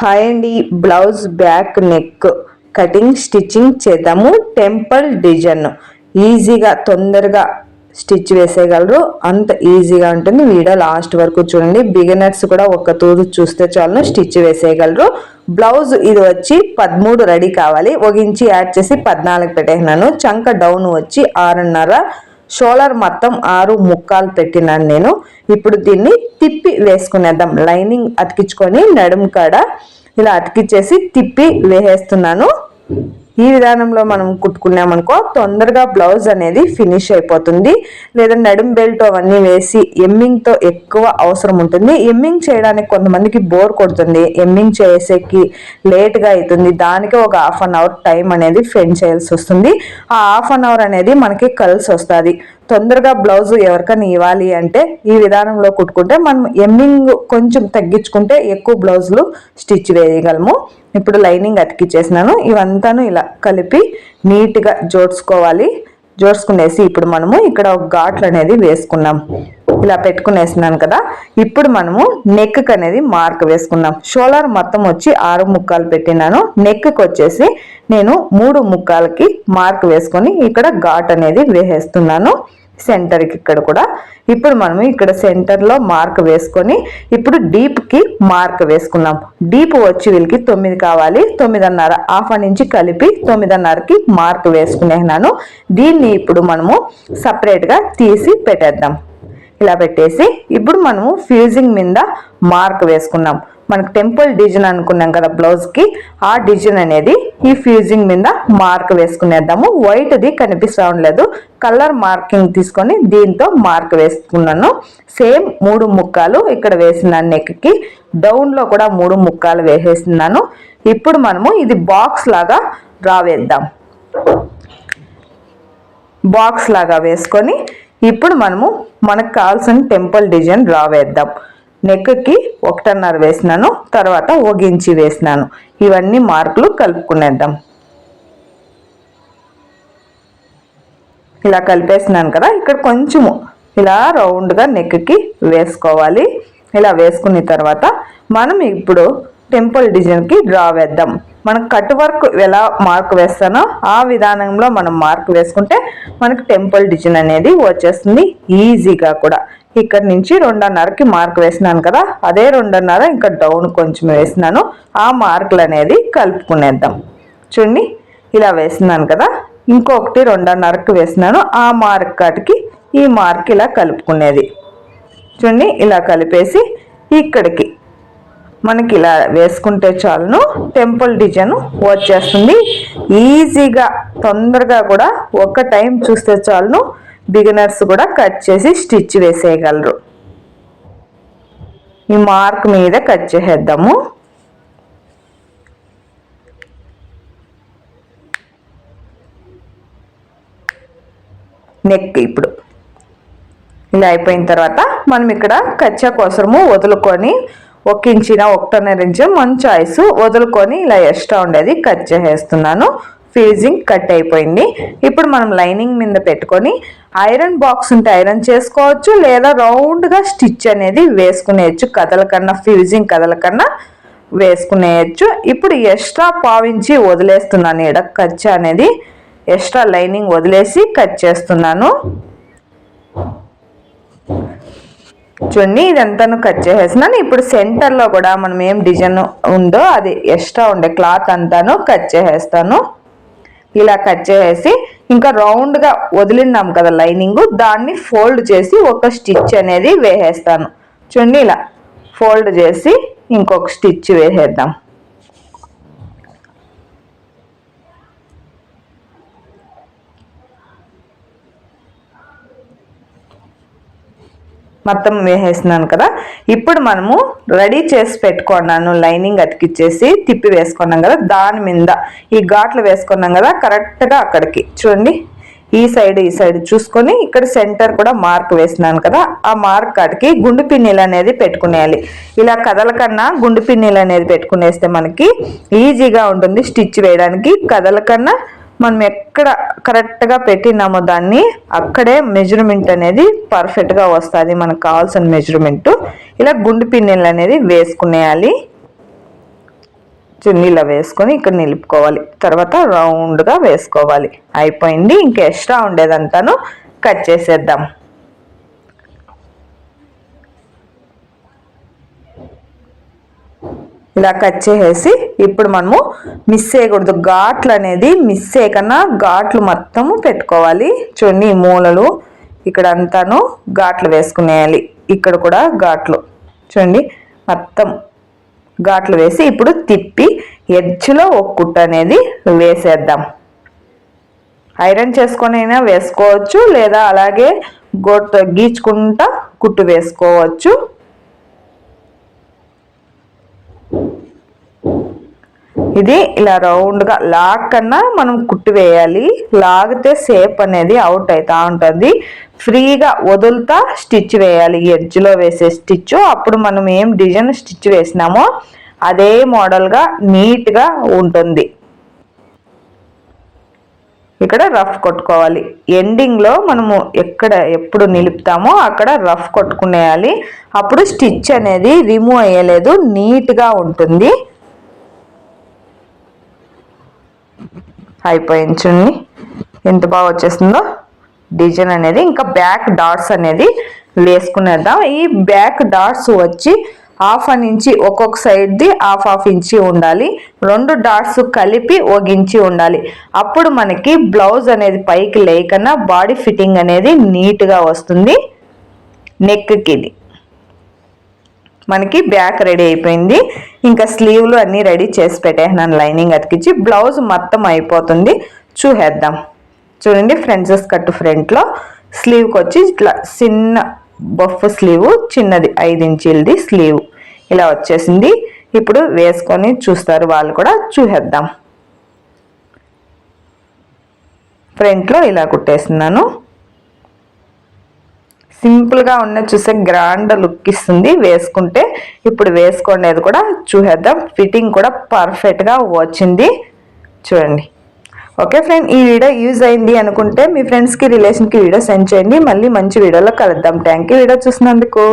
Hi అండి. Blouse back neck cutting stitching చేద్దాము. Temple design. ఈజీగా తొందరగా స్టిచ్ వేసేయగలరు. అంత ఈజీగా ఉంటుంది. వీడియో లాస్ట్ వరకు చూడండి. బిగినర్స్ కూడా ఒక తూరు చూస్తే చాలు స్టిచ్ వేసేయగలరు. బ్లౌజ్ ఇది వచ్చి పదమూడు రెడీ కావాలి. ఒక ఇంచి యాడ్ చేసి పద్నాలుగు పెట్టేసినాను. చంక డౌన్ వచ్చి ఆరున్నర. షోలర్ మొత్తం ఆరు ముక్కాలు పెట్టినాను నేను. ఇప్పుడు దీన్ని తిప్పి వేసుకునేద్దాం. లైనింగ్ అతికించుకొని నడుము కాడ ఇలా అతికిచ్చేసి తిప్పి వేసేస్తున్నాను. ఈ విధానంలో మనం కుట్టుకున్నామనుకో తొందరగా బ్లౌజ్ అనేది ఫినిష్ అయిపోతుంది. లేదా నడుం బెల్ట్ అవన్నీ వేసి ఎమ్మింగ్తో ఎక్కువ అవసరం ఉంటుంది. ఎమ్మింగ్ చేయడానికి కొంతమందికి బోర్ కొడుతుంది. ఎమ్మింగ్ చేసేకి లేట్గా అవుతుంది. దానికి ఒక హాఫ్ అన్ అవర్ టైం అనేది స్పెండ్ చేయాల్సి వస్తుంది. ఆ హాఫ్ అన్ అవర్ అనేది మనకి కలిసి వస్తుంది. తొందరగా బ్లౌజ్ ఎవరికైనా ఇవ్వాలి అంటే ఈ విధానంలో కుట్టుకుంటే మనం ఎమ్మింగ్ కొంచెం తగ్గించుకుంటే ఎక్కువ బ్లౌజులు స్టిచ్ వేయగలము. ఇప్పుడు లైనింగ్ అతికిచ్చేసినాను. ఇవంతాను ఇలా కలిపి నీట్గా జోడ్చుకోవాలి. జోడ్చుకునేసి ఇప్పుడు మనము ఇక్కడ ఒక ఘాట్లు అనేది వేసుకున్నాం. ఇలా పెట్టుకునేసినాను కదా. ఇప్పుడు మనము నెక్ అనేది మార్క్ వేసుకున్నాం. షోల్డర్ మొత్తం వచ్చి ఆరు ముక్కలు పెట్టినాను. నెక్కి వచ్చేసి నేను మూడు ముక్కాలకి మార్క్ వేసుకొని ఇక్కడ ఘాట్ అనేది వేసేస్తున్నాను. సెంటర్కి ఇక్కడ కూడా. ఇప్పుడు మనం ఇక్కడ సెంటర్లో మార్క్ వేసుకొని ఇప్పుడు డీప్కి మార్క్ వేసుకున్నాం డీప్ వచ్చి వీళ్ళకి తొమ్మిది కావాలి. తొమ్మిదిన్నర హాఫ్ నుంచి కలిపి తొమ్మిదిన్నరకి మార్క్ వేసుకునేనాను దీన్ని ఇప్పుడు మనము సపరేట్గా తీసి పెట్టేద్దాం. ఇలా పెట్టేసి ఇప్పుడు మనము ఫ్యూజింగ్ మీద మార్క్ వేసుకున్నాం మనకు టెంపుల్ డిజైన్ అనుకున్నాం కదా బ్లౌజ్కి ఆ డిజైన్ అనేది ఈ ఫ్యూజింగ్ మీద మార్క్ వేసుకునేద్దాము. వైట్ది కనిపిస్తూ లేదు. కలర్ మార్కింగ్ తీసుకొని దీంతో మార్క్ వేసుకున్నాను. సేమ్ మూడు ముక్కాలు ఇక్కడ వేసినాను నెక్కి డౌన్లో కూడా మూడు ముక్కాలు వేసేస్తున్నాను. ఇప్పుడు మనము ఇది బాక్స్ లాగా రావేద్దాం. బాక్స్ లాగా వేసుకొని ఇప్పుడు మనము మనకు కావాల్సిన టెంపుల్ డిజైన్ డ్రా వేద్దాం నెక్కి ఒకటిన్నర వేసినాను తర్వాత ఒక ఇంచి వేసినాను. ఇవన్నీ మార్కులు కలుపుకునేద్దాం. ఇలా కలిపేసినాను కదా ఇక్కడ కొంచెము ఇలా రౌండ్గా నెక్కి వేసుకోవాలి. ఇలా వేసుకున్న తర్వాత మనం ఇప్పుడు టెంపుల్ డిజైన్కి డ్రా వేద్దాం. మనం కట్ వర్క్ ఎలా మార్క్ వేస్తానో ఆ విధానంలో మనం మార్క్ వేసుకుంటే మనకు టెంపుల్ డిజైన్ అనేది వచ్చేస్తుంది ఈజీగా కూడా. ఇక్కడ నుంచి రెండున్నరకి మార్క్ వేసినాను కదా అదే రెండున్నర ఇంకా డౌన్ కొంచెం వేసినాను. ఆ మార్కులు అనేది కలుపుకునేద్దాం. చూడండి ఇలా వేసినాను కదా ఇంకొకటి రెండున్నరకు వేసినాను. ఆ మార్క్ కాటికి ఈ మార్క్ ఇలా కలుపుకునేది. చూడండి ఇలా కలిపేసి ఇక్కడికి మనకి ఇలా వేసుకుంటే చాలును. టెంపుల్ డిజైన్ వచ్చేస్తుంది. ఈజీగా తొందరగా కూడా ఒక టైం చూస్తే చాలును. బిగినర్స్ కూడా కట్ చేసి స్టిచ్ వేసేయగలరు. ఈ మార్క్ మీద కట్ చేసేద్దాము. నెక్ ఇప్పుడు. ఇలా అయిపోయిన తర్వాత మనం ఇక్కడ కచ్చా కోసము వదులుకొని ఒక ఇంచిన ఒకటిన్నర ఇంచు మన చాయిస్ వదులుకొని ఇలా ఎక్స్ట్రా ఉండేది కట్ చేసేస్తున్నాను. ఫేజింగ్ కట్ అయిపోయింది. ఇప్పుడు మనం లైనింగ్ మీద పెట్టుకొని ఐరన్ బాక్స్ ఉంటే ఐరన్ చేసుకోవచ్చు లేదా రౌండ్గా స్టిచ్ అనేది వేసుకునేయచ్చు కథల కన్నా ఫ్యూజింగ్ కథల కన్నా వేసుకునేయచ్చు. ఇప్పుడు ఎక్స్ట్రా పావించి వదిలేస్తున్నాను ఇక్కడ కచ్చ అనేది ఎక్స్ట్రా లైనింగ్ వదిలేసి కట్ చేస్తున్నాను. చూడండి ఇదంతాను కట్ చేసేసినాను ఇప్పుడు సెంటర్లో కూడా మనం ఏం డిజైన్ ఉందో అది ఎక్స్ట్రా ఉండే క్లాత్ అంతాను కట్ చేసేస్తాను. ఇలా కట్ చేసి ఇంకా రౌండ్గా వదిలిన్నాం కదా లైనింగ్ దాన్ని ఫోల్డ్ చేసి ఒక స్టిచ్ అనేది వేసేస్తాను. చూడండి ఇలా ఫోల్డ్ చేసి ఇంకొక స్టిచ్ వేసేద్దాం. మొత్తం వేసేసినాను కదా. ఇప్పుడు మనము రెడీ చేసి పెట్టుకున్నాను. లైనింగ్ అతికిచ్చేసి తిప్పి వేసుకున్నాం కదా. దాని మీద ఈ ఘాట్లు వేసుకున్నాం కదా. కరెక్ట్గా అక్కడికి. చూడండి. ఈ సైడ్ ఈ సైడ్ చూసుకొని ఇక్కడ సెంటర్ కూడా మార్క్ వేసినాను కదా. ఆ మార్క్ కాటికి గుండు పిన్నీలు అనేది పెట్టుకునేయాలి. ఇలా కథల కన్నా గుండు పిన్నీలు అనేది పెట్టుకునేస్తే మనకి ఈజీగా ఉంటుంది స్టిచ్ వేయడానికి. కథల కన్నా మనం ఎక్కడ కరెక్ట్గా పెట్టినామో దాన్ని అక్కడే మెజర్మెంట్ అనేది పర్ఫెక్ట్గా వస్తుంది. మనకు కావాల్సిన మెజర్మెంటు ఇలా గుండు పిన్నెలు అనేది వేసుకునేయాలి. చున్నీలో వేసుకొని ఇక్కడ నిలుపుకోవాలి. తర్వాత రౌండ్గా వేసుకోవాలి. అయిపోయింది. ఇంకా ఎక్స్ట్రా ఉండేదంతాను కట్ చేసేద్దాం. ఇలా కట్ చేసేసి ఇప్పుడు మనము మిస్ చేయకూడదు. ఘాట్లు అనేది మిస్ చేయకన్నా ఘాట్లు మొత్తము పెట్టుకోవాలి. చూడండి ఈ మూలలు ఇక్కడ అంతాను ఘాట్లు వేసుకునేయాలి. ఇక్కడ కూడా ఘాట్లు. చూడండి మొత్తం ఘాట్లు వేసి ఇప్పుడు తిప్పి ఎడ్జ్లో ఒక కుట్ట అనేది వేసేద్దాం. ఐరన్ చేసుకొని అయినా వేసుకోవచ్చు లేదా అలాగే గోట్ గీచుకుంటా కుట్టు వేసుకోవచ్చు. ఇది ఇలా రౌండ్గా లాగ్ కన్నా మనం కుట్టి వేయాలి. లాగితే సేప్ అనేది అవుట్ అవుతా ఉంటుంది. ఫ్రీగా వదులుతా స్టిచ్ వేయాలి. ఎడ్జ్లో వేసే స్టిచ్ అప్పుడు మనం ఏం డిజైన్ స్టిచ్ వేసినామో అదే మోడల్గా నీట్గా ఉంటుంది. ఇక్కడ రఫ్ కొట్టుకోవాలి. ఎండింగ్లో మనము ఎక్కడ ఎప్పుడు నిలుపుతామో అక్కడ రఫ్ కొట్టుకునేయాలి. అప్పుడు స్టిచ్ అనేది రిమూవ్ అయ్యలేదు. నీట్గా ఉంటుంది. అయిపోయింది చూడండి. ఎంత బాగా వచ్చేస్తుందో డిజైన్ అనేది ఇంకా బ్యాక్ డాట్స్ అనేది వేసుకునేద్దాం. ఈ బ్యాక్ డాట్స్ వచ్చి హాఫ్ అన్ ఇంచి ఒక్కొక్క సైడ్ది హాఫ్ హాఫ్ ఇంచి ఉండాలి. రెండు డాట్స్ కలిపి ఒక ఇంచి ఉండాలి. అప్పుడు మనకి బ్లౌజ్ అనేది పైకి లేకన్నా బాడీ ఫిట్టింగ్ అనేది నీట్గా వస్తుంది. నెక్కి ఇది మనకి బ్యాక్ రెడీ అయిపోయింది. ఇంకా స్లీవ్లు అన్నీ రెడీ చేసి పెట్టేసినాను లైనింగ్ అతికించి బ్లౌజ్ మొత్తం అయిపోతుంది. చూసేద్దాం. చూడండి ఫ్రెండ్సెస్ కట్టు ఫ్రంట్లో. స్లీవ్కి వచ్చి ఇట్లా చిన్న బఫ్ స్లీవ్ చిన్నది ఐదు ఇంచీలది స్లీవ్. ఇలా వచ్చేసింది. ఇప్పుడు వేసుకొని చూస్తారు వాళ్ళు కూడా. చూసేద్దాం. ఫ్రంట్లో ఇలా కుట్టేస్తున్నాను. సింపుల్గా ఉన్న చూసే గ్రాండ్ లుక్ ఇస్తుంది. వేసుకుంటే ఇప్పుడు వేసుకోండి కూడా చూసేద్దాం. ఫిట్టింగ్ కూడా పర్ఫెక్ట్గా వచ్చింది. చూడండి. ఓకే ఫ్రెండ్ ఈ వీడియో యూజ్ అయింది అనుకుంటే మీ ఫ్రెండ్స్కి రిలేషన్కి వీడియో సెండ్ చేయండి. మళ్ళీ మంచి వీడియోలో కలుద్దాం. థ్యాంక్ యూ వీడియో చూసినందుకు.